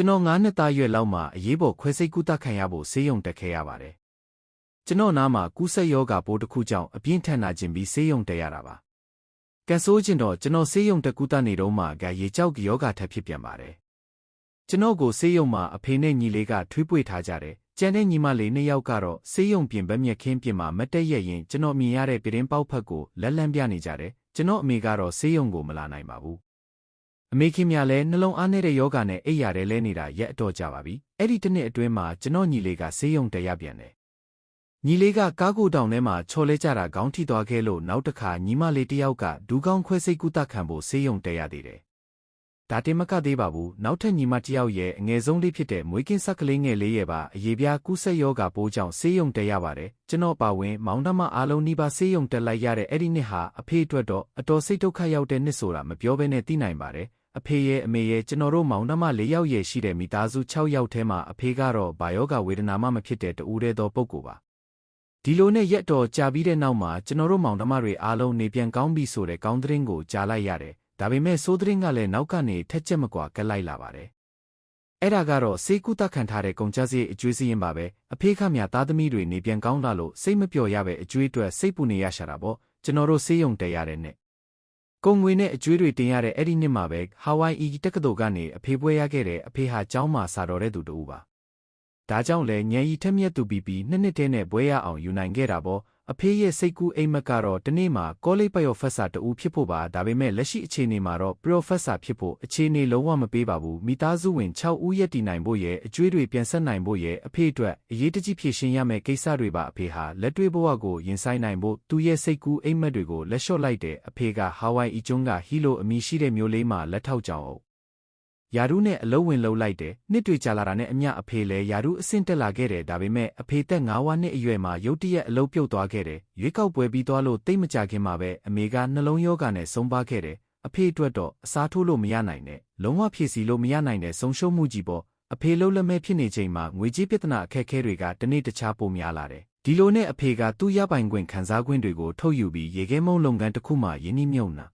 ကျွန်တော်9နှစ်သားရွယ်လောက်မှာအရေးပေါ်ခွဲစိတ်ကုသခံရဖို့ဆေးရုံတက်ခဲ့ရပါတယ်။ကျွန်တော်နားမှာကူးစက်ရောဂါပိုးတစ်ခုကြောင့်အပြင်းထန်နာကျင်ပြီးဆေးရုံတက်ရတာပါ။ကန်ဆိုးကျင်တော့ကျွန်တော်ဆေးရုံတက်ကုသနေတော့မှကရေကြောက်ရောဂါထပ်ဖြစ်ပြန်ပါတယ်။ကျွန်တော်ကိုဆေးရုံမှာအဖေနဲ့ညီလေးကထွေးပွေထားကြတယ်။ကျန်တဲ့ညီမလေးနှစ်ယောက်ကတော့ဆေးရုံပြင်ဘက်မြက်ခင်းပြင်မှာမတက်ရက်ရင်ကျွန်တော်မြင်ရတဲ့ပြတင်းပေါက်ဖက်ကိုလက်လန်းပြနေကြတယ်။ကျွန်တော်အမေကတော့ဆေးရုံကိုမလာနိုင်ပါဘူး။ အမေခင်များလည်းနှလုံးအားနေတဲ့ယောဂာနဲ့အိပ်ရတယ်လဲနေတာရက်အတော်ကြပါပြီ။အဲ့ဒီတစ်နှစ်အတွင်းမှာကျွန်တော်ညီလေးကဆေးရုံတက်ရပြန်တယ်။ညီလေးကကားကိုတောင်ထဲမှာချော်လဲကြတာခေါင်းထိသွားခဲ့လို့နောက်တစ်ခါညီမလေးတစ်ယောက်ကဒူးကောင်းခွဲစိတ်ကုသခံဖို့ဆေးရုံတက်ရသေးတယ်။ဒါတင်မကသေးပါဘူး။နောက်ထပ်ညီမတစ်ယောက်ရဲ့အငယ်ဆုံးလေးဖြစ်တဲ့မွေးကင်းဆက်ကလေးငယ်လေးရဲ့ပါအရေးပြားကူးစက်ယောဂါပိုးကြောင့်ဆေးရုံတက်ရပါတယ်။ကျွန်တော်ပါဝင်မောင်နှမအားလုံးနှိပါဆေးရုံတက်လိုက်ရတဲ့အဲ့ဒီနှစ်ဟာအဖေအတွက်တော့အတော်စိတ်ဒုက္ခရောက်တဲ့နှစ်ဆိုတာမပြောဘဲနဲ့သိနိုင်ပါတယ်။ အဖေရဲ့အမေရဲ့ကျွန်တော်တို့မောင်နှမ၄ယောက်ရဲ့ရှိတဲ့မိသားစု၆ယောက်ထဲမှာအဖေကတော့ဘာယောဂဝေဒနာမှမဖြစ်တဲ့တူတဲ့သောပုဂ္ဂိုလ်ပါဒီလိုနဲ့ရက်တော်ကြာပြီးတဲ့နောက်မှာကျွန်တော်တို့မောင်နှမတွေအားလုံးနေပြန်ကောင်းပြီဆိုတဲ့ကောင်းသတင်းကိုကြားလိုက်ရတယ်ဒါပေမဲ့စိုးသတင်းကလည်းနောက်ကနေထက်ချက်မကွာကက်လိုက်လာပါတယ်အဲ့ဒါကတော့စေကုသခံထားတဲ့ကုန်ကြစည်အကျွေးစည်းရင်ပါပဲအဖေခမများသားသမီးတွေနေပြန်ကောင်းလာလို့စိတ်မပျော်ရပဲအကျွေးအတွက်စိတ်ပူနေရရှာတာပေါ့ကျွန်တော်တို့ဆေးရုံတက်ရတဲ့နဲ့ ကုံငွေနဲ့အကျွေးတွေတင်ရတဲ့အဲ့ဒီနှစ်မှာပဲဟာဝိုင်အီတက္ကသိုလ်ကနေအဖေပွဲရခဲ့တဲ့အဖေဟာကျောင်းမှာစာတော်တဲ့သူတူပါဒါကြောင့်လဲညံရီထက်မြက်သူပြီးပြီးနှစ်နှစ်တည်းနဲ့ပွဲရအောင်ယူနိုင်ခဲ့တာပေါ့ အဖေရဲ့စိတ်ကူးအိမ်မက်ကတော့တနေ့မှာကောလိပ်ပရော်ဖက်ဆာတူဖြစ်ဖို့ပါဒါပေမဲ့လက်ရှိအခြေအနေမှာတော့ပရော်ဖက်ဆာဖြစ်ဖို့အခြေအနေလုံးဝမပေးပါဘူးမိသားစုဝင်6ဦးရက်တည်နိုင်ဖို့ရဲ့အကျွေးတွေပြန်ဆက်နိုင်ဖို့ရဲ့အဖေအတွက်အရေးတကြီးဖြည့်ရှင်းရမယ့်ကိစ္စတွေပါအဖေဟာလက်တွေ့ဘဝကိုရင်ဆိုင်နိုင်ဖို့သူ့ရဲ့စိတ်ကူးအိမ်မက်တွေကိုလက်လျှော့လိုက်တယ်အဖေကဟာဝိုင်အီကျွန်းကဟီလိုအမည်ရှိတဲ့မျိုးလေးမှာလက်ထောက်ကြောင်အောင် ယာရုနဲ့အလုံးဝင်လုံးလိုက်တယ်နှစ်တွေကြာလာတာနဲ့အမျှအဖေလည်းယာရုအဆင့်တက်လာခဲ့တယ်ဒါပေမဲ့အဖေသက်9ဝနှစ်အရွယ်မှာရုတ်တရက်အလုံးပြုတ်သွားခဲ့တယ်ရွေးကောက်ပွဲပြီးသွားလို့တိတ်မကြခင်မှာပဲအမေကနှလုံးရောဂါနဲ့ဆုံးပါခဲ့တယ်အဖေအတွက်တော့အစားထိုးလို့မရနိုင်နဲ့လုံးဝဖြည့်ဆည်းလို့မရနိုင်တဲ့ဆုံးရှုံးမှုကြီးပေါ့အဖေလုံးလက်မဲ့ဖြစ်နေချိန်မှာငွေကြေးပြဿနာအခက်အခဲတွေကတနေ့တခြားပိုများလာတယ်ဒီလိုနဲ့အဖေကသူ့ရပိုင်ခွင့်ခံစားခွင့်တွေကိုထုတ်ယူပြီးရေခဲမုံလုပ်ငန်းတစ်ခုမှယင်းနှိမ့်မြုံနာ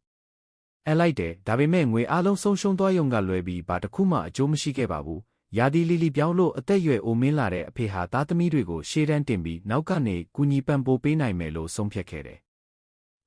အဲလိုက်တယ်ဒါပေမဲ့ငွေအားလုံးဆုံးရှုံးသွားရုံကလွဲပြီးဘာတစ်ခုမှအကျိုးမရှိခဲ့ပါဘူးရာဒီလီလီပြောင်းလို့အသက်ရွယ်အိုမင်းလာတဲ့အဖေဟာသားသမီးတွေကိုရှေ့တန်းတင်ပြီးနောက်ကနေကူညီပံ့ပိုးပေးနိုင်မယ်လို့ဆုံးဖြတ်ခဲ့တယ်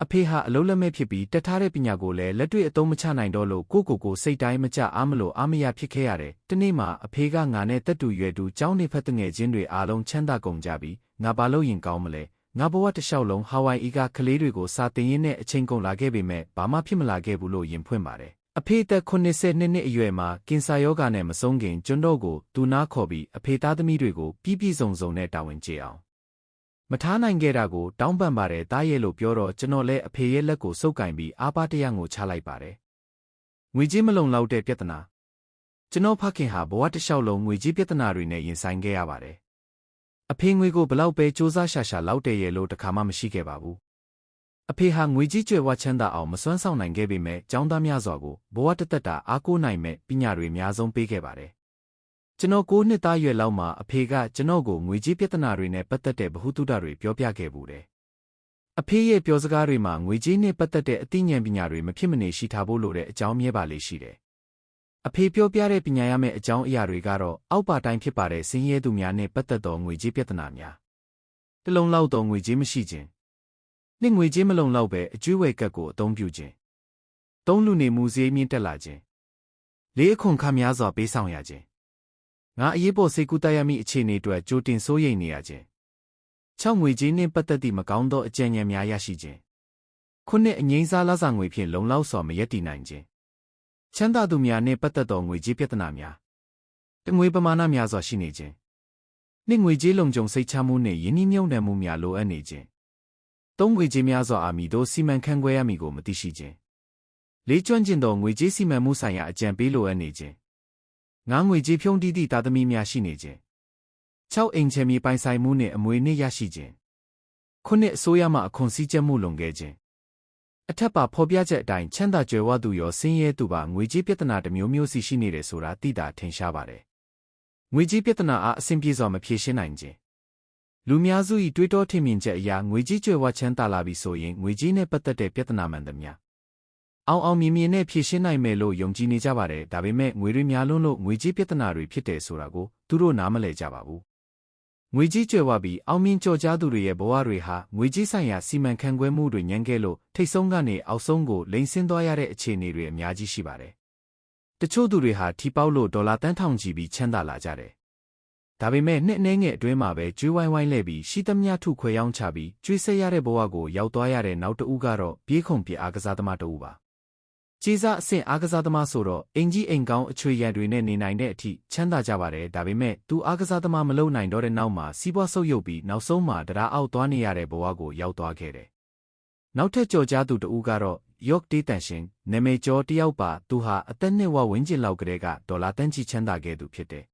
အဖေဟာအလုံးလက်မဲ့ဖြစ်ပြီးတက်ထားတဲ့ပညာကိုလည်းလက်တွေ့အသုံးမချနိုင်တော့လို့ကိုကိုကိုစိတ်တိုင်းမကြအားမလို့အားမရဖြစ်ခဲ့ရတယ်။တနေ့မှအဖေကငါနဲ့တက်တူရွယ်တူကျောင်းနေဖက်တငယ်ချင်းတွေအားလုံးချမ်းသာကုန်ကြပြီးငါဘာလို့ရင်ကောင်းမလဲ ငါဘဝတစ်လျှောက်လုံးဟာဝိုင်အီကကလေးတွေကိုစာသင်ရင်းနဲ့အချိန်ကုန်လာခဲ့ပေမဲ့ဘာမှဖြစ်မလာခဲ့ဘူးလို့ယင်ဖွင့်ပါတယ်။အဖေသက်82နှစ်အရွယ်မှာကင်ဆာရောဂါနဲ့မဆုံးခင်ကျွန်းတော့ကိုသူနာခေါ်ပြီးအဖေသားသမီးတွေကိုပြည့်ပြည့်စုံစုံနဲ့တာဝန်ကျေအောင်မထားနိုင်ခဲ့တာကိုတောင်းပန်ပါတယ်တားရဲ့လို့ပြောတော့ကျွန်တော်လည်းအဖေရဲ့လက်ကိုစုပ်ကင်ပြီးအားပါတရငိုချလိုက်ပါတယ်။ငွေကြေးမလုံလောက်တဲ့ပြဿနာကျွန်တော်ဖခင်ဟာဘဝတစ်လျှောက်လုံးငွေကြေးပြဿနာတွေနဲ့ရင်ဆိုင်ခဲ့ရပါတယ်။ အဖေငွေကိုဘလောက်ပဲစူးစမ်းရှာရှာလောက်တဲ့ရဲ့လို့တခါမှမရှိခဲ့ပါဘူး။အဖေဟာငွေကြီးကြွယ်ဝချမ်းသာအောင်မစွမ်းဆောင်နိုင်ခဲ့ပေမဲ့ចောင်းသားများစွာကိုဘဝတသက်တာအားကိုးနိုင်မဲ့ပညာတွေအများဆုံးပေးခဲ့ပါတယ်။ကျွန်တော်ကိုနှစ်သားရွယ်လောက်မှာအဖေကကျွန်တော်ကိုငွေကြီးပြဿနာတွေနဲ့ပတ်သက်တဲ့ဗဟုသုတတွေပြောပြခဲ့ဘူးတယ်။အဖေရဲ့ပြောစကားတွေမှာငွေကြီးနဲ့ပတ်သက်တဲ့အသိဉာဏ်ပညာတွေမဖြစ်မနေရှိထားဖို့လိုတဲ့အကြောင်းမြဲပါလေရှိတယ် အဖေပြောပြတဲ့ပညာရမယ့်အကြောင်းအရာတွေကတော့အောက်ပါတိုင်းဖြစ်ပါတဲ့ဆင်းရဲသူများနဲ့ပတ်သက်သောငွေကြေးပြဿနာများတလုံးလောက်သောငွေကြေးမရှိခြင်းနှင့်ငွေကြေးမလုံလောက်ပဲအကျွေးဝယ်ကတ်ကိုအသုံးပြုခြင်းသုံးလူနေမှုဈေးမြင့်တက်လာခြင်းလေးအခွန်ခများစွာပေးဆောင်ရခြင်းငါအရေးပေါ်စိတ်ကူးတက်ရမည့်အခြေအနေအတွက်ကြိုတင်စိုးရိမ်နေရခြင်း၆ငွေကြေးနှင့်ပတ်သက်သည့်မကောင်းသောအကြံဉာဏ်များရရှိခြင်းခုနှစ်အငိမ့်စားလစာငွေဖြင့်လုံလောက်စွာမရက်တည်နိုင်ခြင်း ချမ်းသာသူများနှင့်ပတ်သက်သောငွေကြေးပြဿနာများတငွေပမာဏများစွာရှိနေခြင်းနှင့်ငွေကြေးလုံခြုံစိတ်ချမှုနှင့်ယင်းနှိမ့်မြုံနယ်မှုများလိုအပ်နေခြင်းသုံးငွေကြေးများစွာအာမီတို့စီမံခန့်ခွဲရမည်ကိုမသိရှိခြင်းလေးကျွမ်းကျင်သောငွေကြေးစီမံမှုဆိုင်ရာအကြံပေးလိုအပ်နေခြင်းငါးငွေကြေးဖြုံးတီးသည့်သားသမီးများရှိနေခြင်း၆အိမ်ချမ်းမြေပိုင်ဆိုင်မှုနှင့်အမွေနှင့်ရရှိခြင်းခုနှစ်အစိုးရမှအခွန်စည်းကျက်မှုလွန်ခဲ့ခြင်း အထက်ပါဖော်ပြချက်အတိုင်းချမ်းသာကြွယ်ဝသူရောဆင်းရဲသူပါငွေကြေးပြဿနာတစ်မျိုးမျိုးစီရှိနေတယ်ဆိုတာသိတာထင်ရှားပါတယ်။ငွေကြေးပြဿနာအားအဆင်ပြေစွာမဖြေရှင်းနိုင်ခြင်းလူများစု၏တွေးတောထင်မြင်ချက်အရငွေကြေးကြွယ်ဝချမ်းသာလာပြီဆိုရင်ငွေကြေးနဲ့ပတ်သက်တဲ့ပြဿနာမှန်သမျှအောင်အောင်မြင်မြင်နဲ့ဖြည့်ရှင်းနိုင်မယ်လို့ယုံကြည်နေကြပါတယ်ဒါပေမဲ့ငွေတွေများလွန်းလို့ငွေကြေးပြဿနာတွေဖြစ်တယ်ဆိုတာကိုသူတို့နားမလည်ကြပါဘူး ငွေကြီးကျွယ်ဝပြီးအောင်မြင်ကြော်ကြားသူတွေရဲ့ဘဝတွေဟာငွေကြီးဆိုင်ရာစီမံခန့်ခွဲမှုတွေညံခဲ့လို့ထိတ်ဆုံးကနေအောက်ဆုံးကိုလိမ်ဆင်းသွားရတဲ့အခြေအနေတွေအများကြီးရှိပါတယ်တချို့သူတွေဟာထီပေါက်လို့ဒေါ်လာတန်းထောင်ကြီးပြီးချမ်းသာလာကြတယ်ဒါပေမဲ့နှစ်နှဲငယ်အတွင်းမှာပဲကျွေးဝိုင်းဝိုင်းလဲပြီးရှိသမျှထုခွဲရောင်းချပြီးကျွေးဆက်ရတဲ့ဘဝကိုရောက်သွားရတဲ့နောက်တဦးကတော့ပြေးခုန်ပြေအားကစားသမားတဦးပါ ကြေးစားအဆင့်အားကစားသမားဆိုတော့အင်ကြီးအိမ်ကောင်းအချွေရံတွေနဲ့နေနိုင်တဲ့အထိချမ်းသာကြပါတယ်ဒါပေမဲ့သူအားကစားသမားမလုပ်နိုင်တော့တဲ့နောက်မှာစီးပွားဆုပ်ယုပ်ပြီးနောက်ဆုံးမှာတရားအောက်သွားနေရတဲ့ဘဝကိုရောက်သွားခဲ့တယ်နောက်ထပ်ကြော်ကြားသူတဦးကတော့ယော့တေးတန်ရှင်နာမည်ကျော်တယောက်ပါသူဟာအသက်နှစ်ဝဝန်းကျင်လောက်ကတည်းကဒေါ်လာတန်းကြီးချမ်းသာခဲ့သူဖြစ်တယ်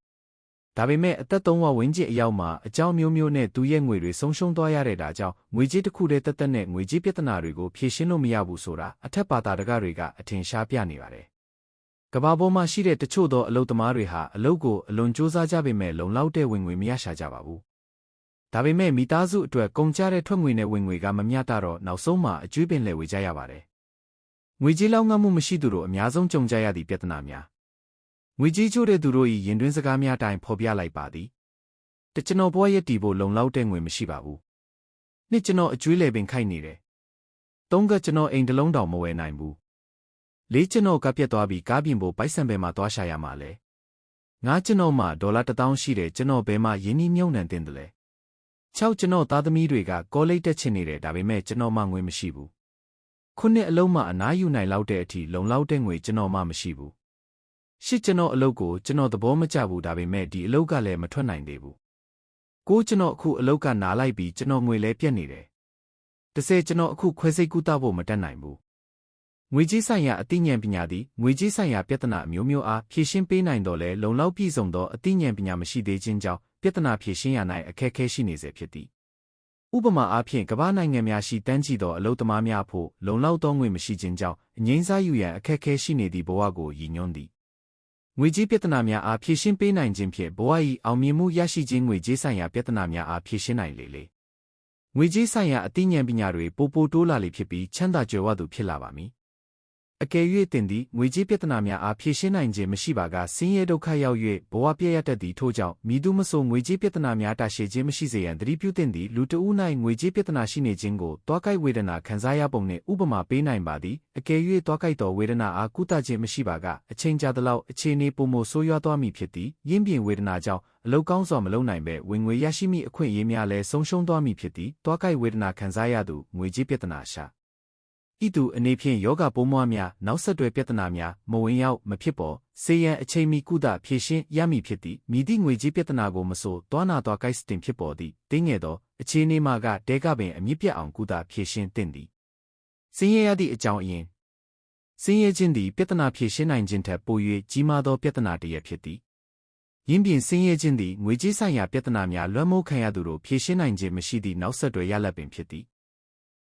ဒါပေမဲ့အသက်သုံးဝဝန်းကျင်အရောက်မှာအကြောင်းမျိုးမျိုးနဲ့သူရဲ့ငွေတွေဆုံးရှုံးသွားရတဲ့ဒါကြောင့်ငွေကြေးတစ်ခုတည်းတက်တက်နဲ့ငွေကြေးပြဿနာတွေကိုဖြေရှင်းလို့မရဘူးဆိုတာအထက်ပါတာတကတွေကအထင်ရှားပြနေပါတယ်။ကဘာပေါ်မှာရှိတဲ့တချို့သောအလုပ်သမားတွေဟာအလုပ်ကိုအလွန်စူးစမ်းကြပေမဲ့လုံလောက်တဲ့ဝင်ငွေမရရှာကြပါဘူး။ဒါပေမဲ့မိသားစုအတွက်ကုန်ကျတဲ့ထွက်ငွေနဲ့ဝင်ငွေကမမျှတတော့နောက်ဆုံးမှာအကျွေးပင်လဲဝေကြရပါတယ်။ငွေကြေးလောက်ငတ်မှုမရှိသူတို့အများဆုံးကြုံကြရသည့်ပြဿနာများ ငွေကြီးချို့တဲ့သူတို့၏ရင်တွင်းစကားများတိုင်းဖော်ပြလိုက်ပါသည်တကျွန်တော်ဘဝရည်တည်ဖို့လုံလောက်တဲ့ငွေမရှိပါဘူးနှစ်ကျွန်တော်အကျွေးလေပင်ခိုက်နေတယ်သုံးကကျွန်တော်အိမ်တလုံးတောင်မဝယ်နိုင်ဘူးလေးကျွန်တော်ကပြက်သွားပြီးကားပြင်ဖို့ပိုက်ဆံဘယ်မှာသွားရှာရမှာလဲငါကျွန်တော်မှာဒေါ်လာ1000ရှိတယ်ကျွန်တော်ဘယ်မှာယင်းနှီးမြုံနှံတင်တယ်လဲ၆ကျွန်တော်သားသမီးတွေကကောလိပ်တက်ချင်နေတယ်ဒါပေမဲ့ကျွန်တော်မှငွေမရှိဘူးခုနှစ်အလုံးမှအနားယူနိုင်လောက်တဲ့အထိလုံလောက်တဲ့ငွေကျွန်တော်မှမရှိဘူး ရှစ်ကျွန်တော်အလုပ်ကိုကျွန်တော်သဘောမကျဘူးဒါပေမဲ့ဒီအလုပ်ကလည်းမထွက်နိုင်သေးဘူးကိုကျွန်တော်အခုအလုပ်ကနားလိုက်ပြီးကျွန်တော်ငွေလဲပြတ်နေတယ်တဆယ်ကျွန်တော်အခုခွဲစိတ်ကူးတဖို့မတတ်နိုင်ဘူးငွေကြေးဆိုင်ရာအသိဉာဏ်ပညာသည်ငွေကြေးဆိုင်ရာပြဿနာအမျိုးမျိုးအားဖြေရှင်းပေးနိုင်တော်လဲလုံလောက်ပြည့်စုံသောအသိဉာဏ်ပညာမရှိသေးခြင်းကြောင့်ပြဿနာဖြေရှင်းရ၌အခက်အခဲရှိနေစေဖြစ်သည်ဥပမာအားဖြင့်ကမ္ဘာနိုင်ငံများရှိတန်းကြည့်သောအလုပ်သမားများဖို့လုံလောက်သောငွေမရှိခြင်းကြောင့်အငိမ့်စားယူရန်အခက်အခဲရှိနေသည့်ဘဝကိုရည်ညွှန်းသည် ငွေကြေးပြဿနာများအားဖြေရှင်းပေးနိုင်ခြင်းဖြင့်ဘဝ၏အောင်မြင်မှုရရှိခြင်းငွေကြေးဆိုင်ရာပြဿနာများအားဖြေရှင်းနိုင်လေလေငွေကြေးဆိုင်ရာအသိဉာဏ်ပညာတွေပိုပိုတိုးလာလေဖြစ်ပြီးချမ်းသာကြွယ်ဝသူဖြစ်လာပါမည် အကယ်၍တင်သည်ငွေကြေးပြဿနာများအားဖြေရှင်းနိုင်ခြင်းမရှိပါကဆင်းရဲဒုက္ခရောက်၍ဘဝပြည့်ရတတ်သည်ထို့ကြောင့်မိသူမဆိုငွေကြေးပြဿနာများတာရှည်ခြင်းမရှိစေရန်သတိပြုသင့်သည်လူတဦး၌ငွေကြေးပြဿနာရှိနေခြင်းကိုတွားကိုက်ဝေဒနာခံစားရပုံနှင့်ဥပမာပေးနိုင်ပါသည်အကယ်၍တွားကိုက်သောဝေဒနာအားကုသခြင်းမရှိပါကအချိန်ကြာသလောက်အခြေအနေပုံမဆိုးရွားသွားမည်ဖြစ်သည်ရင်းပြင်ဝေဒနာကြောင့်အလုကောင်းစွာမလုံနိုင်ပဲဝင်ငွေရရှိမိအခွင့်အရေးများလည်းဆုံးရှုံးသွားမည်ဖြစ်သည်တွားကိုက်ဝေဒနာခံစားရသူငွေကြေးပြဿနာရှာ ဤသူအနေဖြင့်ယောဂပိုးမွားများနောက်ဆက်တွဲပြဿနာများမဝင်ရောက်မဖြစ်ပေါ်စေရန်အချိန်မီကုသဖြည့်ရှင်းရမည်ဖြစ်သည်မိသည့်ငွေကြေးပြဿနာကိုမဆိုသွားနာသွားကိုက်စတင်ဖြစ်ပေါ်သည့်တင်းငယ်သောအခြေအနေမှာကတဲကပင်အမြင့်ပြတ်အောင်ကုသဖြည့်ရှင်းသင့်သည်စင်းရဲရသည့်အကြောင်းအရင်စင်းရဲခြင်းသည်ပြဿနာဖြည့်ရှင်းနိုင်ခြင်းထက်ပို၍ကြီးမားသောပြဿနာတစ်ရပ်ဖြစ်သည်ရင်းပြင်စင်းရဲခြင်းသည်ငွေကြေးဆိုင်ရာပြဿနာများလွှမ်းမိုးခံရသူတို့ဖြည့်ရှင်းနိုင်ခြင်းမရှိသည့်နောက်ဆက်တွဲရလဒ်ပင်ဖြစ်သည်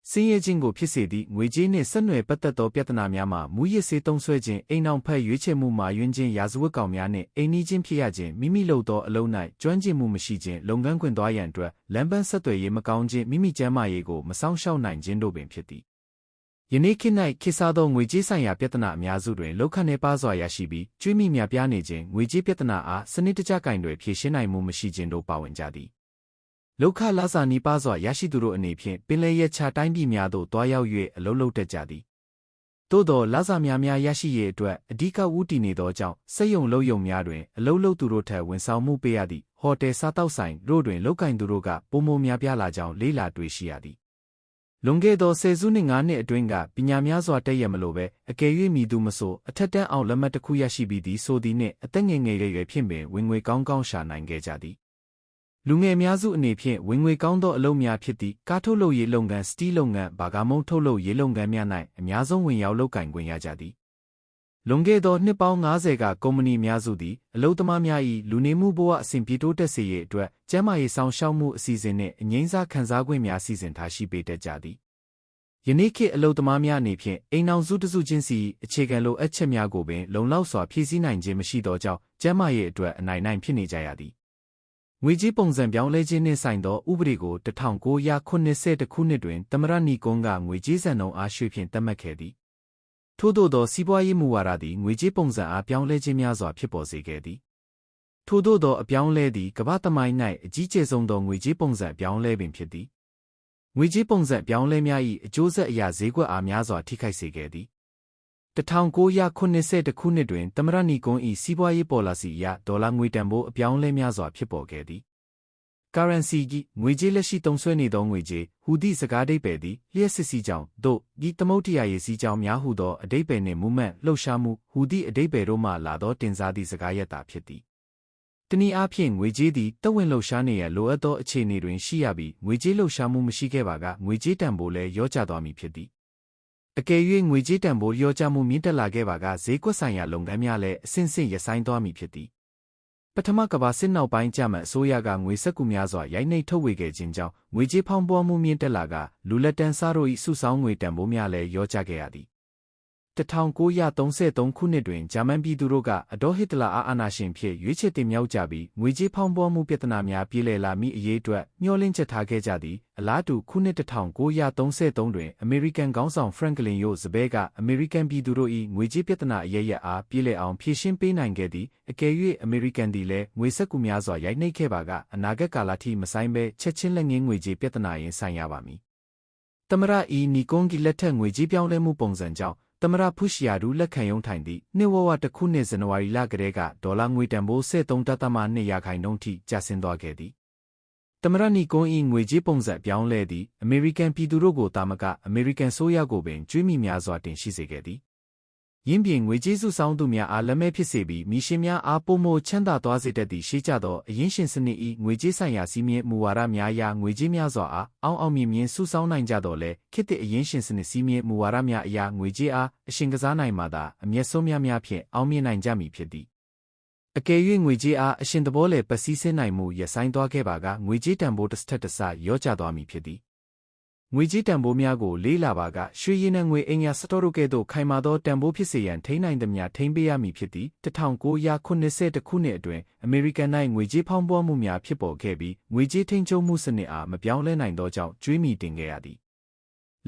ဆင်းရဲခြင်းကိုဖြစ်စေသည့်ငွေကြေးနှင့်ဆက်နွယ်ပတ်သက်သောပြဿနာများမှာမူရစ်ဆေးသုံးစွဲခြင်းအိမ်အောင်ဖက်ရွေးချယ်မှုမှာယွင်းခြင်းရာဇဝတ်ကောင်များနှင့်အိမ်နီးချင်းဖြစ်ရခြင်းမိမိလုပ်သောအလုံး၌ကျွမ်းကျင်မှုမရှိခြင်းလုပ်ငန်းခွင်သွားရန်အတွက်လမ်းပန်းဆက်သွယ်ရေးမကောင်းခြင်းမိမိကျန်းမာရေးကိုမဆောင်ရှောက်နိုင်ခြင်းတို့ပင်ဖြစ်သည်ယနေ့ခေတ်၌ခေတ်စားသောငွေကြေးဆိုင်ရာပြဿနာအများစုတွင်လောက်ခန့်နှင့်ပါစွာရရှိပြီးကျွေးမိများပြားနေခြင်းငွေကြေးပြဿနာအားစနစ်တကျကင်တွယ်ဖြေရှင်းနိုင်မှုမရှိခြင်းတို့ပါဝင်ကြသည် လောက်ခလာစာနီးပါးစွာရရှိသူတို့အနေဖြင့်ပင်လယ်ရချတိုင်းပြည်များသို့တွားရောက်၍အလုံးလုံးတက်ကြသည်သို့သောလာစာများများရရှိရေးအတွက်အဓိကဝူတည်နေသောကြောင့်စက်ယုံလုံးယုံများတွင်အလုံးလုံးသူတို့ထက်ဝန်ဆောင်မှုပေးရသည့်ဟိုတယ်စားတောက်ဆိုင်တို့တွင်လောက်ကင်သူတို့ကပုံမများပြားလာကြောင်းလေးလာတွေ့ရှိရသည်လွန်ခဲ့သောဆယ်စုနှစ်ငါးနှစ်အတွင်းကပညာများစွာတက်ရမလို့ပဲအကယ်၍မိသူမဆိုအထက်တန်းအောင်လက်မှတ်တစ်ခုရရှိပြီးသည်ဆိုသည်နှင့်အသက်ငယ်ငယ်ရွယ်ဖြစ်ပင်ဝင်ငွေကောင်းကောင်းရှာနိုင်ခဲ့ကြသည် လူငယ်များစုအနေဖြင့်ဝင်ငွေကောင်းသောအလုပ်များဖြစ်သည့်ကားထုတ်လုပ်ရေးလုပ်ငန်းစတီးလုပ်ငန်းဘာကာမုံထုတ်လုပ်ရေးလုပ်ငန်းများ၌အများဆုံးဝင်ရောက်လုပ်ကိုင်ခွင့်ရကြသည်လွန်ခဲ့သောနှစ်ပေါင်း90ကကုမ္ပဏီများစုသည်အလုပ်သမားများ၏လူနေမှုဘဝအဆင့်ပြေတိုးတက်စေရေးအတွက်ကျန်းမာရေးဆောင်ရှောက်မှုအစီအစဉ်နှင့်အငြိမ်းစားခံစား권များစီစဉ်ထားရှိပေးတတ်ကြသည်ယနေ့ခေတ်အလုပ်သမားများအနေဖြင့်အိမ်အောင်စုတစုချင်းစီအခြေခံလိုအပ်ချက်များကိုပင်လုံလောက်စွာဖြည့်ဆည်းနိုင်ခြင်းမရှိသောကြောင့်ကျန်းမာရေးအတွက်အနိုင်နိုင်ဖြစ်နေကြရသည် ငွေကြေးပုံစံပြောင်းလဲခြင်းနှင့်ဆိုင်သောဥပဒေကို1982ခုနှစ်တွင်သမရနီကွန်ကငွေကြေးစံနှုန်းအားရွှေဖြင့်သတ်မှတ်ခဲ့သည်ထို့သောသောစီးပွားရေးမူဝါဒသည်ငွေကြေးပုံစံအားပြောင်းလဲခြင်းများစွာဖြစ်ပေါ်စေခဲ့သည်ထို့သောသောအပြောင်းလဲသည်ကမ္ဘာသမိုင်း၌အကြီးကျယ်ဆုံးသောငွေကြေးပုံစံအပြောင်းလဲပင်ဖြစ်သည်ငွေကြေးပုံစံအပြောင်းလဲများ၏အကျိုးဆက်အရာဈေးကွက်အားများစွာထိခိုက်စေခဲ့သည် 1980ခုနှစ်တွင် သမရနီကွန်၏စီးပွားရေးပေါ်လာစီအရ ဒေါ်လာငွေတန်ဖိုး အပြောင်းလဲများစွာ ဖြစ်ပေါ်ခဲ့သည် currency ကြီးငွေကြေးလက်ရှိသုံးစွဲနေသောငွေကြေးဟူသည့်စကားအဓိပ္ပာယ်သည်လျှက်စစ်စီကြောင့်တို့ဒီသမုတ်တရားရေးစီကြောင့်များဟုသောအဓိပ္ပာယ်နှင့်မူမှန်လှုပ်ရှားမှုဟူသည့်အဓိပ္ပာယ်တို့မှလာသောတင်စားသည့်စကားရပ်တာဖြစ်သည်တနည်းအားဖြင့်ငွေကြေးသည်တဝင့်လှုပ်ရှားနေရလိုအပ်သောအခြေအနေတွင်ရှိရပြီးငွေကြေးလှုပ်ရှားမှုမရှိခဲ့ပါကငွေကြေးတန်ဖိုးလည်းရောကျသွားမည်ဖြစ်သည် အကယ်၍ငွေကြေးတန်ဖိုးရောကျမှုမြင့်တက်လာခဲ့ပါကဈေးကွက်ဆိုင်ရာလုပ်ငန်းများလည်းအဆင့်ဆင့်ရပ်ဆိုင်းသွားမည်ဖြစ်သည်ပထမကဘာစစ်နောက်ပိုင်းကြမှအစိုးရကငွေစက်ကူများစွာရိုက်နှိပ်ထုတ်ဝေခဲ့ခြင်းကြောင့်ငွေကြေးဖောင်းပွားမှုမြင့်တက်လာကလူလက်တန်းစားတို့၏စုဆောင်းငွေတန်ဖိုးများလည်းရောကျခဲ့ရသည် 1933ခုနှစ်တွင်ဂျာမန်ပြည်သူတို့ကအဒေါ်ဟစ်တလာအားအာဏာရှင်ဖြစ်ရွေးချယ်တင်မြှောက်ကြပြီးငွေကြေးဖောင်းပွားမှုပြဿနာများပြေလည်လာမိအရေးအတွက်မျှော်လင့်ချက်ထားခဲ့ကြသည်အလားတူခုနှစ်1933တွင်အမေရိကန်ခေါင်းဆောင်ဖရန့်ကလင်ရိုဇဘဲကအမေရိကန်ပြည်သူတို့၏ငွေကြေးပြဿနာအရရအားပြေလည်အောင်ဖြေရှင်းပေးနိုင်ခဲ့သည်အကယ်၍အမေရိကန်သည်လည်းငွေစက်ကူများစွာရိုက်နှိပ်ခဲ့ပါကအနာဂတ်ကာလထိမဆိုင်ဘဲချက်ချင်းလက်ငင်းငွေကြေးပြဿနာရင်ဆိုင်ရပါမည်သမရအီနီကွန်ဂီလက်ထက်ငွေကြေးပြောင်းလဲမှုပုံစံကြောင့် သမရဖုရှိယာဒူလက်ခံယုံထိုင်သည့်နှစ်ဝဝတခုနှစ်ဇန်နဝါရီလကတည်းကဒေါ်လာငွေတန်ဖိုး73.2ရာခိုင်နှုန်းထိကျဆင်းသွားခဲ့သည်သမရနီကွန်၏ငွေကြေးပုံစံပြောင်းလဲသည့်အမေရိကန်ပြည်သူတို့ကိုတာမကအမေရိကန်ဆိုးရကိုပင်ကျွေးမိများစွာတင်ရှိစေခဲ့သည် ရင်းပြင်ငွေကြေးစုဆောင်းသူများအားလက်မဲ့ဖြစ်စေပြီးမိရှင်များအားပိုမိုချမ်းသာသွားစေတတ်သည့်ရှေးကြသောအရင်းရှင်စနစ်၏ငွေကြေးဆိုင်ရာစီးမြင်မူဝါဒများရာငွေကြေးများစွာအားအောင်းအောင်မြင်မြင်စုဆောင်းနိုင်ကြတော့လဲခေတ်သစ်အရင်းရှင်စနစ်စီးမြင်မူဝါဒများအရာငွေကြေးအားအရှင်ကစားနိုင်မှသာအမျက်ဆုံးများများဖြင့်အောင်မြင်နိုင်ကြမည်ဖြစ်သည်အကယ်၍ငွေကြေးအားအရှင်သဘောလေပစည်းစင်းနိုင်မှုရဆိုင်သွားခဲ့ပါကငွေကြေးတန်ဖိုးတစ်ထက်တစ်ဆရော့ကျသွားမည်ဖြစ်သည် ငွေကြေးတန်ဖိုးများကိုလေးလာပါကရွှေရည်နှံငွေအင်ညာစတော်တို့ကဲ့သို့ခိုင်မာသောတန်ဖိုးဖြစ်စေရန်ထိန်းနိုင်သမျှထိန်းပေးရမည်ဖြစ်သည်1980ခုနှစ်အတွင်းအမေရိကန်၌ငွေကြေးဖောင်းပွားမှုများဖြစ်ပေါ်ခဲ့ပြီးငွေကြေးထိန်းချုပ်မှုစနစ်အားမပြောင်းလဲနိုင်သောကြောင့်ကျွေးမိတင်ခဲ့ရသည်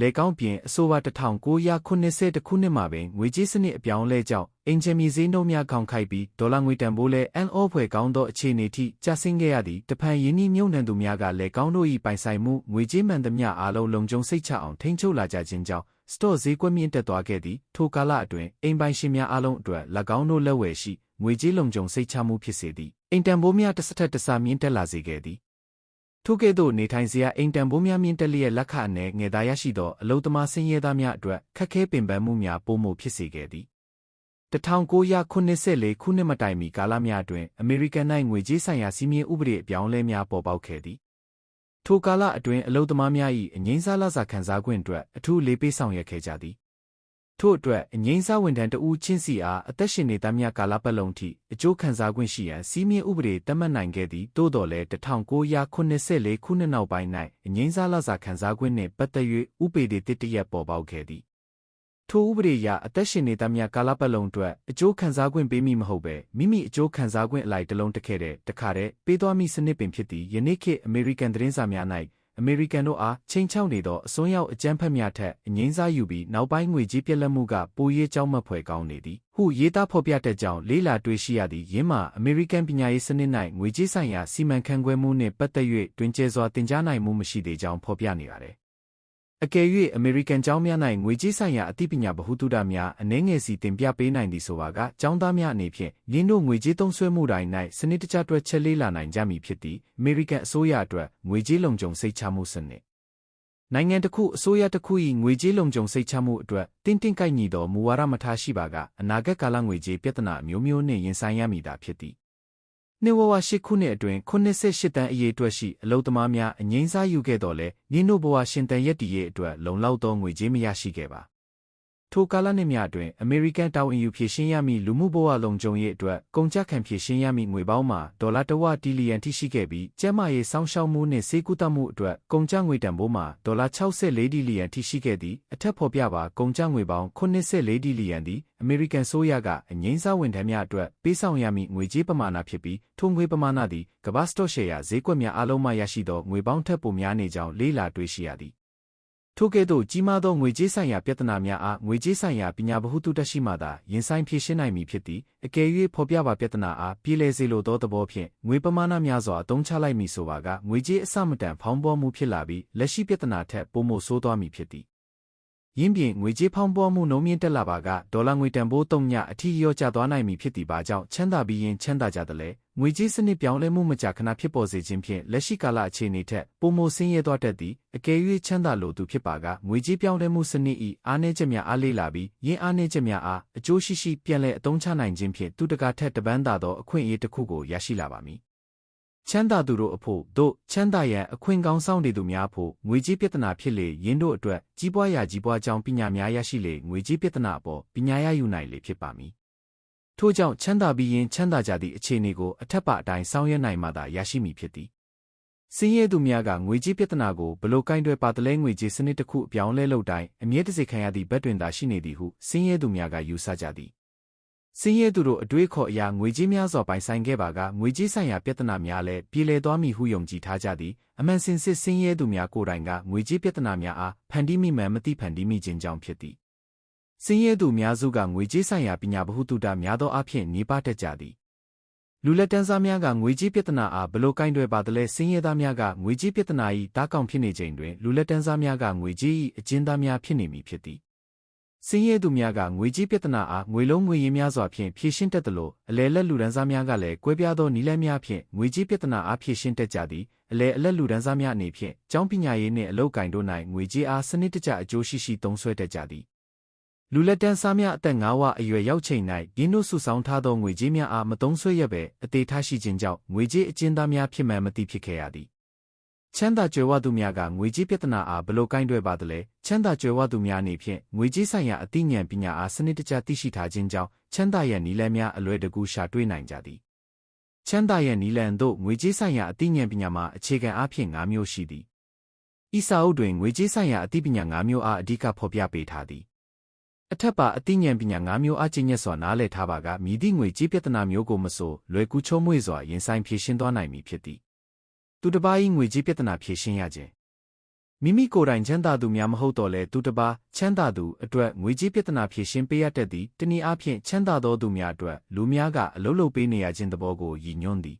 လေကောင်းပြင်အဆိုပါ1980ခုနှစ်မှာပင်ငွေကြေးစနစ်အပြောင်းလဲကြောင့်အင်ဂျင်မီဈေးနှုန်းများခေါင်ခိုက်ပြီးဒေါ်လာငွေတန်ဖိုးလည်းအန်အောဖွယ်ကောင်းသောအခြေအနေထိကျဆင်းခဲ့ရသည့်တဖန်ယင်းနှီးမြုပ်နှံသူများကလည်းကောင်းတို့၏ပိုင်ဆိုင်မှုငွေကြေးမှန်သမျှအားလုံးလုံခြုံစိတ်ချအောင်ထိန်းချုပ်လာကြခြင်းကြောင့်စတော့ဈေးကွက်မြင့်တက်သွားခဲ့သည်ထိုကာလအတွင်းအိမ်ပိုင်ရှင်များအားလုံးအတွက်၎င်းတို့လက်ဝယ်ရှိငွေကြေးလုံခြုံစိတ်ချမှုဖြစ်စေသည်အိမ်တန်ဖိုးများတစ်စက်တစ်စမြင့်တက်လာစေခဲ့သည် ထို့ကဲ့သို့နေထိုင်စရာအိမ်တန်ဖိုးများမြင့်တက်လျက်လက်ခအနယ်ငယ်သားရရှိသောအလုသမားဆင်းရဲသားများအတွက်ခက်ခဲပင်ပန်းမှုများပိုမိုဖြစ်စေခဲ့သည်1984ခုနှစ်မတိုင်မီကာလများတွင်အမေရိကန်၌ငွေကြေးဆိုင်ရာစီးမြင်ဥပဒေအပြောင်းလဲများပေါ်ပေါက်ခဲ့သည်ထိုကာလအတွင်းအလုသမားများ၏အငိမ့်စားလစာခံစား권အတွက်အထူးလေးပေးဆောင်ရွက်ခဲ့ကြသည် ထို့အတွက်အငိမ့်စားဝန်ထမ်းတဦးချင်းစီအားအသက်ရှင်နေသမျှကာလပတ်လုံးထိအကျိုးခံစားခွင့်ရှိရန်စီမင်းဥပဒေတတ်မှတ်နိုင်ခဲ့သည်သို့တော်လည်း1984ခုနှစ်နောက်ပိုင်း၌အငိမ့်စားလစာခံစားခွင့်နှင့်ပတ်သက်၍ဥပဒေတစ်တရက်ပေါ်ပေါက်ခဲ့သည်ထိုဥပဒေအရအသက်ရှင်နေသမျှကာလပတ်လုံးအတွက်အကျိုးခံစားခွင့်ပေးမိမဟုတ်ပဲမိမိအကျိုးခံစားခွင့်အလိုက်တစ်လုံးတစ်ခဲတဲ့တခါတည်းပေးသွားမိစနစ်ပင်ဖြစ်သည့်ယနေ့ခေတ်အမေရိကန်သတင်းစာများ၌ အမေရိကန်တို့အားချိန်ချောက်နေသောအစွန်းရောက်အကြမ်းဖက်များထက်အငိမ့်စားယူပြီးနောက်ပိုင်းငွေကြေးပြက်လက်မှုကပိုရေးကြောင်းမဖွယ်ကောင်းနေသည်ဟုရေးသားဖော်ပြတဲ့ကြောင့်လေးလာတွေ့ရှိရသည့်ယင်းမှာအမေရိကန်ပညာရေးစနစ်၌ငွေကြေးဆိုင်ရာစီမံခန့်ခွဲမှုနှင့်ပတ်သက်၍တွင်ကျဲစွာတင်ကြားနိုင်မှုမရှိသေးကြောင်းဖော်ပြနေပါသည် အကယ်၍အမေရိကန်ကျောင်းများ၌ငွေကြေးဆိုင်ရာအသိပညာဗဟုသုတများအနှဲငယ်စီတင်ပြပေးနိုင်သည်ဆိုပါကကျောင်းသားများအနေဖြင့်ရင်းတို့ငွေကြေးသုံးစွဲမှုတိုင်း၌စနစ်တကျတွက်ချက်လေးလာနိုင်ကြမည်ဖြစ်သည်အမေရိကန်အစိုးရအတွက်ငွေကြေးလုံခြုံစိတ်ချမှုစနစ်နိုင်ငံတစ်ခုအစိုးရတစ်ခု၏ငွေကြေးလုံခြုံစိတ်ချမှုအတွက်တင်းတင်းကိုက်ညီသောမူဝါဒမထားရှိပါကအနာဂတ်ကာလငွေကြေးပြဿနာမျိုးမျိုးနှင့်ရင်ဆိုင်ရမည်သာဖြစ်သည် နှစ်ဝဝ၈ခုနှစ်အတွင်း88တန်းအရေးအတွက်ရှိအလုသမားများအငိမ့်စားယူခဲ့တော်လဲနင်းတို့ဘဝရှင်တန်ရက်တည်ရဲ့အတွက်လုံလောက်သောငွေကြေးမရရှိခဲ့ပါ ထိုကာလနှစ်များအတွင်းအမေရိကန်တာဝန်ယူဖြည့်ရှင်းရမည့်လူမှုဘဝလုံခြုံရေးအတွက်ကုန်ကျခံဖြည့်ရှင်းရမည့်ငွေပေါင်းမှာဒေါ်လာတဝတီလီယံထိရှိခဲ့ပြီးကျန်းမာရေးစောင့်ရှောက်မှုနှင့်ဆေးကုသမှုအတွက်ကုန်ကျငွေတန်ဖိုးမှာဒေါ်လာ64တီလီယံထိရှိခဲ့သည်အထက်ဖော်ပြပါကုန်ကျငွေပေါင်း84တီလီယံသည်အမေရိကန်ဆိုးရကအငိမ့်စားဝန်ထမ်းများအတွက်ပေးဆောင်ရမည့်ငွေကြေးပမာဏဖြစ်ပြီးထိုငွေပမာဏသည်ကမ္ဘာစတော့ရှယ်ယာဈေးကွက်များအားလုံးမှရရှိသောငွေပေါင်းထက်ပိုများနေကြောင်းလေးလာတွေ့ရှိရသည် ထို့ကဲ့သို့ကြီးမားသောငွေကြေးဆိုင်ရာပြဿနာများအားငွေကြေးဆိုင်ရာပညာဗဟုသုတရှိမှသာရင်ဆိုင်ဖြေရှင်းနိုင်မည်ဖြစ်သည်အကယ်၍ဖော်ပြပါပြဿနာအားပြည်လည်စေလိုသောသဘောဖြင့်ငွေပမာဏများစွာအသုံးချလိုက်မည်ဆိုပါကငွေကြေးအစမတန်ဖောင်းပွားမှုဖြစ်လာပြီးလက်ရှိပြဿနာထက်ပိုမိုဆိုးသွားမည်ဖြစ်သည်ယင်းပြင်ငွေကြေးဖောင်းပွားမှုနှုန်းမြင့်တက်လာပါကဒေါ်လာငွေတန်ဖိုးတုံညအထိရောကျသွားနိုင်မည်ဖြစ်သည်ပါကြောင့်ချမ်းသာပြီးရင်ချမ်းသာကြသလဲ ငွေကြေးစနစ်ပြောင်းလဲမှုမကြာခဏဖြစ်ပေါ်စေခြင်းဖြင့်လက်ရှိကာလအခြေအနေထက်ပိုမိုဆင်းရဲသွားတတ်သည်အကယ်၍ချမ်းသာလိုသူဖြစ်ပါကငွေကြေးပြောင်းလဲမှုစနစ်၏အားနည်းချက်များအားလေးလာပြီးယင်းအားနည်းချက်များအားအကျိုးရှိရှိပြန်လည်အသုံးချနိုင်ခြင်းဖြင့်သူတကာထက်တပန်းသာသောအခွင့်အရေးတစ်ခုကိုရရှိလာပါမည်ချမ်းသာသူတို့အဖို့တို့ချမ်းသာရန်အခွင့်ကောင်းဆောင်နေသူများဖို့ငွေကြေးပြဿနာဖြစ်လေယင်းတို့အတွက်ကြီးပွားရာကြီးပွားကြောင်းပညာများရရှိလေငွေကြေးပြဿနာအပေါ်ပညာရယူနိုင်လေဖြစ်ပါမည် ထို့ကြောင့်ချမ်းသာပြီးရင်ချမ်းသာကြသည့်အခြေအနေကိုအထက်ပါအတိုင်းဆောင်ရွက်နိုင်မှသာရရှိမည်ဖြစ်သည်စင်းရဲသူများကငွေကြေးပြဿနာကိုဘလို့ကင်တွယ်ပါတလဲငွေကြေးစနစ်တစ်ခုအပြောင်းလဲလုပ်တိုင်းအမြဲတစေခံရသည့်ဘက်တွင်သာရှိနေသည်ဟုစင်းရဲသူများကယူဆကြသည်စင်းရဲသူတို့အတွေးခေါ်အရာငွေကြေးများစွာပိုင်ဆိုင်ခဲ့ပါကငွေကြေးဆိုင်ရာပြဿနာများလည်းပြည်လည်သွားမည်ဟုယုံကြည်ထားကြသည်အမှန်စင်စစ်စင်းရဲသူများကိုယ်တိုင်ကငွေကြေးပြဿနာများအားဖန်တီးမိမှန်မသိဖန်တီးမိခြင်းကြောင့်ဖြစ်သည် စင်းရဲသူများစုကငွေကြေးဆိုင်ရာပညာဗဟုသုတများသောအဖြစ်နေပါတတ်ကြသည်လူလက်တန်းစားများကငွေကြေးပြဿနာအားဘလို့ကင်တွယ်ပါသလဲစင်းရဲသားများကငွေကြေးပြဿနာ၏တားကောင်ဖြစ်နေချိန်တွင်လူလက်တန်းစားများကငွေကြေး၏အကျဉ်းသားများဖြစ်နေမည်ဖြစ်သည်စင်းရဲသူများကငွေကြေးပြဿနာအားငွေလုံးငွေရင်းများစွာဖြင့်ဖြေရှင်းတတ်သလိုအလဲလက်လူဒန်းစားများကလည်းကွဲပြားသောနည်းလမ်းများဖြင့်ငွေကြေးပြဿနာအားဖြေရှင်းတတ်ကြသည်အလဲအလက်လူဒန်းစားများအနေဖြင့်ကျောင်းပညာရေးနှင့်အလုပ်ကိုင်တို့၌ငွေကြေးအားစနစ်တကျအကျိုးရှိရှိသုံးစွဲတတ်ကြသည် လူလက်တန်းစားများအသက်၅ဝအရွယ်ရောက်ချိန်၌ရင်းတို့စုဆောင်းထားသောငွေကြေးများအားမသုံးဆွဲရဘဲအသေးထားရှိခြင်းကြောင့်ငွေကြေးအကျဉ်းသားများဖြစ်မှန်မသိဖြစ်ခဲ့ရသည်ချမ်းသာကြွယ်ဝသူများကငွေကြေးပြဿနာအားဘလို့ကိုင်းတွယ်ပါသလဲချမ်းသာကြွယ်ဝသူများအနေဖြင့်ငွေကြေးဆိုင်ရာအသိဉာဏ်ပညာအားစနစ်တကျသိရှိထားခြင်းကြောင့်ချမ်းသာရဲ့နည်းလမ်းများအလွယ်တကူရှာတွေ့နိုင်ကြသည်ချမ်းသာရဲ့နည်းလမ်းသို့ငွေကြေးဆိုင်ရာအသိဉာဏ်ပညာမှာအခြေခံအားဖြင့်၅မျိုးရှိသည်ဤစာအုပ်တွင်ငွေကြေးဆိုင်ရာအသိပညာ၅မျိုးအားအဓိကဖော်ပြပေးထားသည် အထက်ပါအသိဉာဏ်ပညာ၅မျိုးအချင်းညက်စွာနားလည်ထားပါကမြည်သည့်ငွေကြေးပြဿနာမျိုးကိုမဆိုလွယ်ကူချုံးမွေ့စွာရင်ဆိုင်ဖြေရှင်းသွားနိုင်မည်ဖြစ်သည်သူတစ်ပါး၏ငွေကြေးပြဿနာဖြေရှင်းရခြင်းမိမိကိုယ်တိုင်ချမ်းသာသူများမဟုတ်တော့လဲသူတစ်ပါးချမ်းသာသူအတွက်ငွေကြေးပြဿနာဖြေရှင်းပေးရတတ်သည်တနည်းအားဖြင့်ချမ်းသာသောသူများအတွက်လူများကအလုံးလုံးပေးနေရခြင်းသဘောကိုရည်ညွှန်းသည်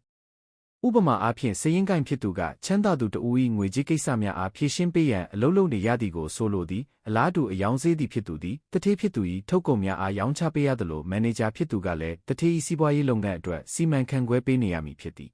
ဥပမာအားဖြင့်စည်ရင်ကိုင်ဖြစ်သူကချမ်းသာသူတဦး၏ငွေကြေးကိစ္စများအားဖြေရှင်းပေးရန်အလုံးလုံးနေရသည်ကိုဆိုလိုသည်အလားတူအယောင်စေးသည်ဖြစ်သူသည်တထေးဖြစ်သူ၏ထုတ်ကုန်များအားရောင်းချပေးရသလိုမန်နေဂျာဖြစ်သူကလည်းတထေး၏စီးပွားရေးလုပ်ငန်းအတွက်စီမံခန့်ခွဲပေးနေရမည်ဖြစ်သည်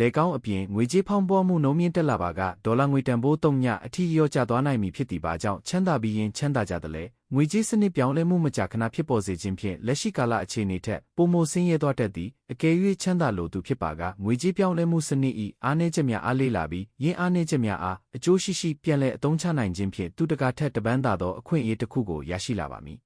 လေကောင်းအပြင်ငွေကြေးဖောင်းပွားမှုနှုန်းမြင့်တက်လာပါကဒေါ်လာငွေတန်ဖိုးတုံညအထိရောကျသွားနိုင်မည်ဖြစ်သည်ပါကြောင့်ချမ်းသာပြီးရင်ချမ်းသာကြသလဲငွေကြေးစနစ်ပြောင်းလဲမှုမကြာခဏဖြစ်ပေါ်စေခြင်းဖြင့်လက်ရှိကာလအခြေအနေထက်ပိုမိုဆင်းရဲသွားတတ်သည်အကယ်၍ချမ်းသာလိုသူဖြစ်ပါကငွေကြေးပြောင်းလဲမှုစနစ်၏အားနည်းချက်များအားလေးလာပြီးယင်းအားနည်းချက်များအားအကျိုးရှိရှိပြန်လည်အသုံးချနိုင်ခြင်းဖြင့်သူတကာထက်တပန်းသာသောအခွင့်အရေးတစ်ခုကိုရရှိလာပါမည်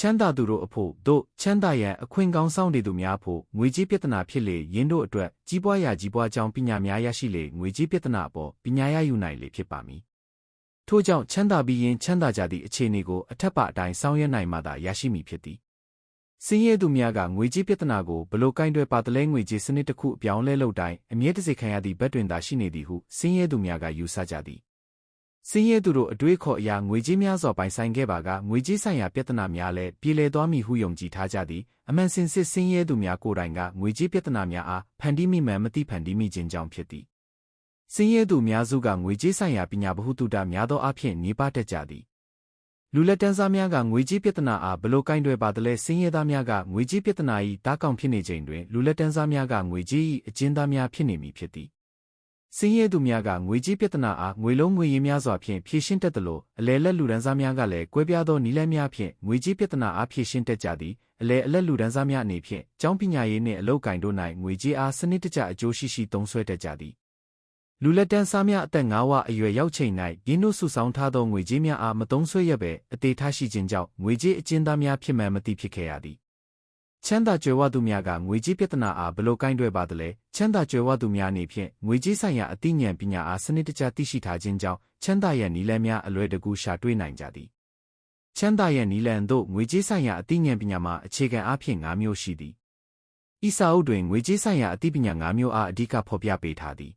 ချမ်းသာသူတို့အဖို့တို့ချမ်းသာရန်အခွင့်ကောင်းဆောင်နေသူများဖို့ငွေကြေးပြဿနာဖြစ်လေယင်းတို့အတွက်ကြီးပွားရာကြီးပွားကြောင်းပညာများရရှိလေငွေကြေးပြဿနာအပေါ်ပညာရယူနိုင်လေဖြစ်ပါမည်ထို့ကြောင့်ချမ်းသာပြီးရင်ချမ်းသာကြသည့်အခြေအနေကိုအထက်ပါအတိုင်းဆောင်ရွက်နိုင်မှသာရရှိမည်ဖြစ်သည်စင်းရဲသူများကငွေကြေးပြဿနာကိုဘလို့ကင်တွယ်ပါတလဲငွေကြေးစနစ်တစ်ခုအပြောင်းလဲလုပ်တိုင်းအမြဲတစေခံရသည့်ဘက်တွင်သာရှိနေသည်ဟုစင်းရဲသူများကယူဆကြသည် စင်းရဲသူတို့အတွေးခေါ်အရာငွေကြေးများစွာပိုင်ဆိုင်ခဲ့ပါကငွေကြေးဆိုင်ရာပြဿနာများလည်းပြည်လည်သွားမည်ဟုယုံကြည်ထားကြသည်အမှန်စင်စစ်စင်းရဲသူများကိုယ်တိုင်ကငွေကြေးပြဿနာများအားဖန်တီးမိမှန်မသိဖန်တီးမိခြင်းကြောင့်ဖြစ်သည်စင်းရဲသူများစုကငွေကြေးဆိုင်ရာပညာဗဟုသုတများသောအဖြစ်နေပါတတ်ကြသည်လူလက်တန်းစားများကငွေကြေးပြဿနာအားဘလို့ကင်တွယ်ပါသလဲစင်းရဲသားများကငွေကြေးပြဿနာ၏တားကောင်ဖြစ်နေချိန်တွင်လူလက်တန်းစားများကငွေကြေး၏အကျဉ်းသားများဖြစ်နေမည်ဖြစ်သည် စင်းရဲသူများကငွေကြေးပြဿနာအားငွေလုံးငွေရင်းများစွာဖြင့်ဖြေရှင်းတတ်သလိုအလဲလက်လူဒန်းစားများကလည်းကွဲပြားသောနည်းလမ်းများဖြင့်ငွေကြေးပြဿနာအားဖြေရှင်းတတ်ကြသည်အလဲအလက်လူဒန်းစားများအနေဖြင့်ကျောင်းပညာရေးနှင့်အလုပ်ကိုင်တို့၌ငွေကြေးအားစနစ်တကျအကျိုးရှိရှိသုံးစွဲတတ်ကြသည်လူလက်တန်းစားများအသက်၅ဝအရွယ်ရောက်ချိန်၌ရင်းတို့စုဆောင်းထားသောငွေကြေးများအားမသုံးဆွဲရဘဲအသေးထားရှိခြင်းကြောင့်ငွေကြေးအကျဉ်းသားများဖြစ်မှန်မသိဖြစ်ခဲ့ရသည် ချမ်းသာကြွယ်ဝသူများကငွေကြေးပြဿနာအားဘလို့ကင်တွယ်ပါသလဲချမ်းသာကြွယ်ဝသူများအနေဖြင့်ငွေကြေးဆိုင်ရာအသိဉာဏ်ပညာအားစနစ်တကျသိရှိထားခြင်းကြောင့်ချမ်းသာရဲ့နည်းလမ်းများအလွယ်တကူရှာတွေ့နိုင်ကြသည်ချမ်းသာရဲ့နည်းလမ်းသို့ငွေကြေးဆိုင်ရာအသိဉာဏ်ပညာမှာအခြေခံအားဖြင့်၅မျိုးရှိသည်ဤစာအုပ်တွင်ငွေကြေးဆိုင်ရာအသိပညာ၅မျိုးအားအဓိကဖော်ပြပေးထားသည်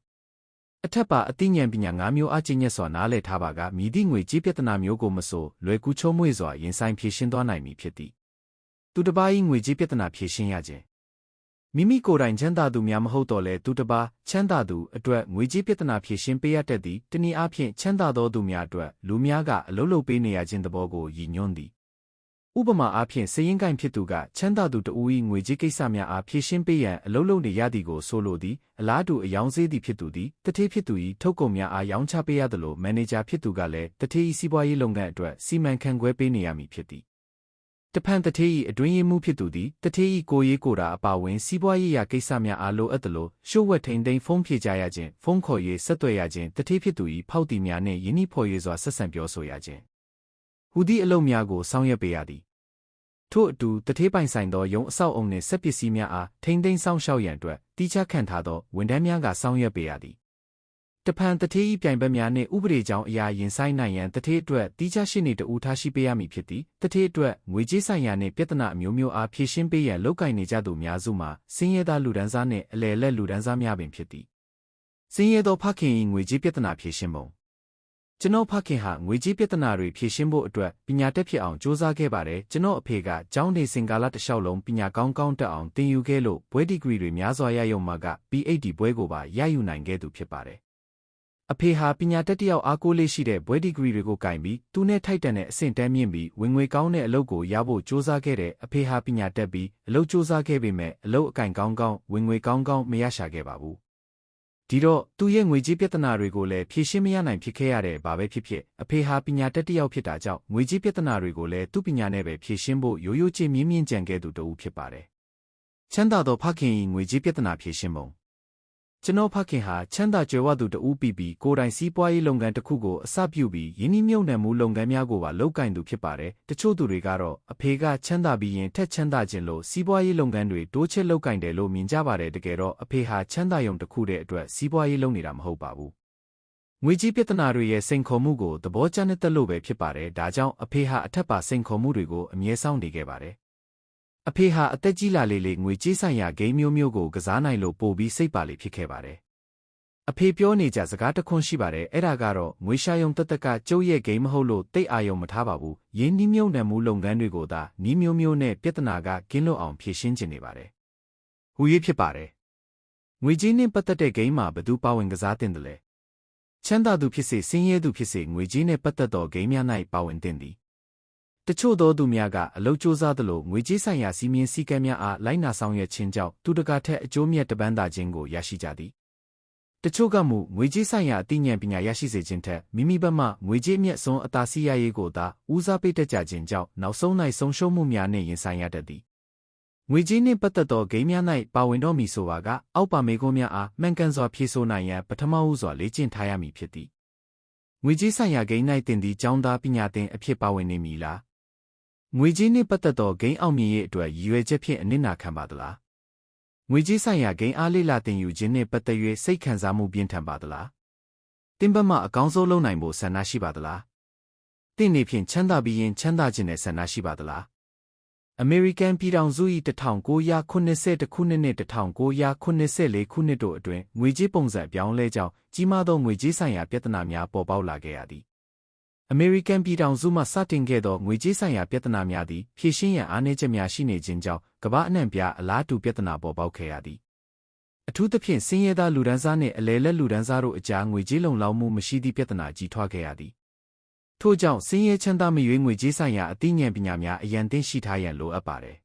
အထက်ပါအသိဉာဏ်ပညာ၅မျိုးအကျဉ်းညက်စွာနားလည်ထားပါကမြည်သည့်ငွေကြေးပြဿနာမျိုးကိုမဆိုလွယ်ကူချုံးမွေ့စွာရင်ဆိုင်ဖြေရှင်းသွားနိုင်မည်ဖြစ်သည် သူတစ်ပါး၏ငွေကြေးပြဿနာဖြေရှင်းရခြင်းမိမိကိုယ်တိုင်ချမ်းသာသူများမဟုတ်တော့လဲသူတစ်ပါးချမ်းသာသူအတွက်ငွေကြေးပြဿနာဖြေရှင်းပေးရတတ်သည်တနည်းအားဖြင့်ချမ်းသာသောသူများအတွက်လူများကအလုံးလုံးပေးနေရခြင်းသဘောကိုရည်ညွှန်းသည်ဥပမာအားဖြင့်စရင်ကိုင်ဖြစ်သူကချမ်းသာသူတဦး၏ငွေကြေးကိစ္စများအားဖြည့်ရှင်းပေးရန်အလုံးလုံးနေရသည်ကိုဆိုလိုသည်အလားတူအယောင်စေးသည်ဖြစ်သူသည်တထေးဖြစ်သူ၏ထုတ်ကုန်များအားရောင်းချပေးရသလိုမန်နေဂျာဖြစ်သူကလည်းတထေး၏စီးပွားရေးလုပ်ငန်းအတွက်စီမံခန့်ခွဲပေးနေရမည်ဖြစ်သည် တဖန်တထေး၏အတွင်းရေးမှုဖြစ်သူသည်တထေး၏ကိုရေးကိုတာအပါဝင်စီးပွားရေးရာကိစ္စများအားလိုအပ်သလိုရှို့ဝက်ထိန်သိမ်းဖုံးဖြေကြရခြင်းဖုံးခေါ်ရေးဆက်သွယ်ရခြင်းတထေးဖြစ်သူ၏ဖောက်တီများနှင့်ယင်းနှိဖော်ရေးစွာဆက်ဆံပြောဆိုရခြင်းဟူသည့်အလုပ်များကိုဆောင်ရွက်ပေးရသည်ထို့အတူတထေးပိုင်ဆိုင်သောယုံအဆောက်အုံနှင့်ဆက်ပစ္စည်းများအားထိမ့်သိမ်းဆောင်ရှောက်ရန်အတွက်တိကျခန့်ထားသောဝန်ထမ်းများကဆောင်ရွက်ပေးရသည် တဖန်တထေး၏ပြိုင်ဘက်များနှင့်ဥပဒေကြောင်းအရာရင်ဆိုင်နိုင်ရန်တထေးအတွက်တိကျရှိနေတူထားရှိပေးရမည်ဖြစ်သည်တထေးအတွက်ငွေကြေးဆိုင်ရာနှင့်ပြဿနာအမျိုးမျိုးအားဖြေရှင်းပေးရန်လုပ်ကိုင်နေကြသူများစုမှာစင်းရဲသားလူဒန်းစားနှင့်အလယ်လက်လူဒန်းစားများပင်ဖြစ်သည်စင်းရဲသောဖခင်၏ငွေကြေးပြဿနာဖြေရှင်းပုံကျွန်တော်ဖခင်ဟာငွေကြေးပြဿနာတွေဖြေရှင်းဖို့အတွက်ပညာတတ်ဖြစ်အောင်စူးစမ်းခဲ့ပါတယ်ကျွန်တော်အဖေကကျောင်းနေစင်ကာလတစ်လျှောက်လုံးပညာကောင်းကောင်းတက်အောင်သင်ယူခဲ့လို့ဘွဲဒီဂရီတွေများစွာရရုံမှာက PhD ဘွဲကိုပါရယူနိုင်ခဲ့သူဖြစ်ပါတယ် အဖေဟာပညာတတ်တယောက်အားကိုးလေးရှိတဲ့ဘွဲဒီဂရီတွေကိုကင်ပြီးသူနဲ့ထိုက်တန်တဲ့အဆင့်တန်းမြင့်ပြီးဝင်ငွေကောင်းတဲ့အလုပ်ကိုရဖို့စူးစမ်းခဲ့တဲ့အဖေဟာပညာတတ်ပြီးအလုပ်စူးစမ်းခဲ့ပေမဲ့အလုပ်အကင်ကောင်းကောင်းဝင်ငွေကောင်းကောင်းမရရှာခဲ့ပါဘူးဒီတော့သူ့ရဲ့ငွေကြေးပြဿနာတွေကိုလည်းဖြေရှင်းမရနိုင်ဖြစ်ခဲ့ရတဲ့ဘာပဲဖြစ်ဖြစ်အဖေဟာပညာတတ်တစ်ယောက်ဖြစ်တာကြောင့်ငွေကြေးပြဿနာတွေကိုလည်းသူ့ပညာနဲ့ပဲဖြေရှင်းဖို့ရိုးရိုးချင်းမြင့်မြင့်ကြံခဲ့သူတဦးဖြစ်ပါတယ်။ချမ်းသာသောဖခင်၏ငွေကြေးပြဿနာဖြေရှင်းပုံ ကျွန်တော်ဖခင်ဟာချမ်းသာကြွယ်ဝသူတဦးပြီးပြီးကိုယ်တိုင်စီးပွားရေးလုပ်ငန်းတစ်ခုကိုအစပြုပြီးယင်းနှိမ့်မြုပ်နှံမှုလုပ်ငန်းများကိုပါလုပ်ကိုင်သူဖြစ်ပါတယ်။တချို့သူတွေကတော့အဖေကချမ်းသာပြီးရင်ထက်ချမ်းသာခြင်းလို့စီးပွားရေးလုပ်ငန်းတွေတိုးချဲ့လုပ်ကိုင်တယ်လို့မြင်ကြပါတယ်တကယ်တော့အဖေဟာချမ်းသာရုံတစ်ခုတည်းအတွက်စီးပွားရေးလုပ်နေတာမဟုတ်ပါဘူး။ငွေကြီးပြဿနာတွေရဲ့စိန်ခေါ်မှုကိုသဘောကျတဲ့လို့ပဲဖြစ်ပါတယ်။ဒါကြောင့်အဖေဟာအထက်ပါစိန်ခေါ်မှုတွေကိုအမြဲဆောင်နေခဲ့ပါတယ် အဖေဟာအသက်ကြီးလာလေလေငွေကြေးဆိုင်ရာဂိမ်းမျိုးမျိုးကိုကစားနိုင်လို့ပိုပြီးစိတ်ပါလေဖြစ်ခဲ့ပါတယ်။အဖေပြောနေကြစကားတခွန်းရှိပါတယ်အဲ့ဒါကတော့ငွေရှာယုံတက်တက်ကကျုပ်ရဲ့ဂိမ်းမဟုတ်လို့တိတ်အာယုံမထားပါဘူး။ရင်းနှီးမြုပ်နှံမှုလုပ်ငန်းတွေကိုသာနီးမျိုးမျိုးနဲ့ပြဿနာကကင်းလွတ်အောင်ဖြေရှင်းကျင်နေပါတယ်။ဟူရေးဖြစ်ပါတယ်။ငွေကြေးနဲ့ပတ်သက်တဲ့ဂိမ်းမှာဘယ်သူပါဝင်ကစားတင်တယ်လဲ။ချမ်းသာသူဖြစ်စေဆင်းရဲသူဖြစ်စေငွေကြေးနဲ့ပတ်သက်သောဂိမ်းများ၌ပါဝင်တင်သည် တချို့သောသူများကအလုတ်စ조사သလိုငွေကြေးဆိုင်ရာစီမင်းစည်းကမ်းများအားလိုက်နာဆောင်ရွက်ခြင်းကြောင့်သူတကာထက်အကျိုးမြတ်တပန်းသာခြင်းကိုရရှိကြသည်တချို့ကမူငွေကြေးဆိုင်ရာအသိဉာဏ်ပညာရရှိစေခြင်းထက်မိမိဘက်မှငွေကြေးမြတ်စွန်းအသာစီးရရေးကိုသာဦးစားပေးတတ်ကြခြင်းကြောင့်နောက်ဆုံး၌ဆုံးရှုံးမှုများနှင့်ရင်ဆိုင်ရတတ်သည်ငွေကြေးနှင့်ပတ်သက်သောဂိမ်းများ၌ပါဝင်တော့မည်ဆိုပါကအောက်ပါမေကုန်းများအားမှန်ကန်စွာဖြေဆိုနိုင်ရန်ပထမဦးစွာလေ့ကျင့်ထားရမည်ဖြစ်သည်ငွေကြေးဆိုင်ရာဂိမ်း၌တင်သည့်ကျောင်းသားပညာသင်အဖြစ်ပါဝင်နေမည်လား ငွေကြေးနှင့်ပတ်သက်သောဂိမ်းအောင်မြင်ရေးအတွက်ရည်ရွယ်ချက်ဖြင့်အနစ်နာခံပါသလားငွေကြေးဆိုင်ရာဂိမ်းအားလေးလာတင်ယူခြင်းနှင့်ပတ်သက်၍စိတ်ခံစားမှုပြင်းထန်ပါသလားတင်းဘက်မှအကောင်းဆုံးလုပ်နိုင်ဖို့ဆန္ဒရှိပါသလားတင့်နေဖြင့်ချမ်းသာပြီးရင်ချမ်းသာခြင်းနဲ့ဆန္ဒရှိပါသလားအမေရိကန်ပြည်ထောင်စု၏1980ခုနှစ်နှင့်1984ခုနှစ်တို့အတွင်းငွေကြေးပုံစံပြောင်းလဲကြောင်းကြီးမားသောငွေကြေးဆိုင်ရာပြဿနာများပေါ်ပေါက်လာခဲ့ရသည် အမေရိကန်ပြည်ထောင်စုမှစတင်ခဲ့သောငွေကြေးဆိုင်ရာပြဿနာများသည်ဖြေရှင်းရန်အားနည်းချက်များရှိနေခြင်းကြောင့်ကမ္ဘာအနှံ့ပြားအလားတူပြဿနာပေါ်ပေါက်ခဲ့ရသည်အထူးသဖြင့်ဆင်းရဲသားလူဒန်းစားနှင့်အလဲလက်လူဒန်းစားတို့အကြားငွေကြေးလုံလောက်မှုမရှိသည့်ပြဿနာကြီးထွားခဲ့ရသည်ထို့ကြောင့်ဆင်းရဲချမ်းသာမရွေးငွေကြေးဆိုင်ရာအသိဉာဏ်ပညာများအရန်သင့်ရှိထားရန်လိုအပ်ပါတယ်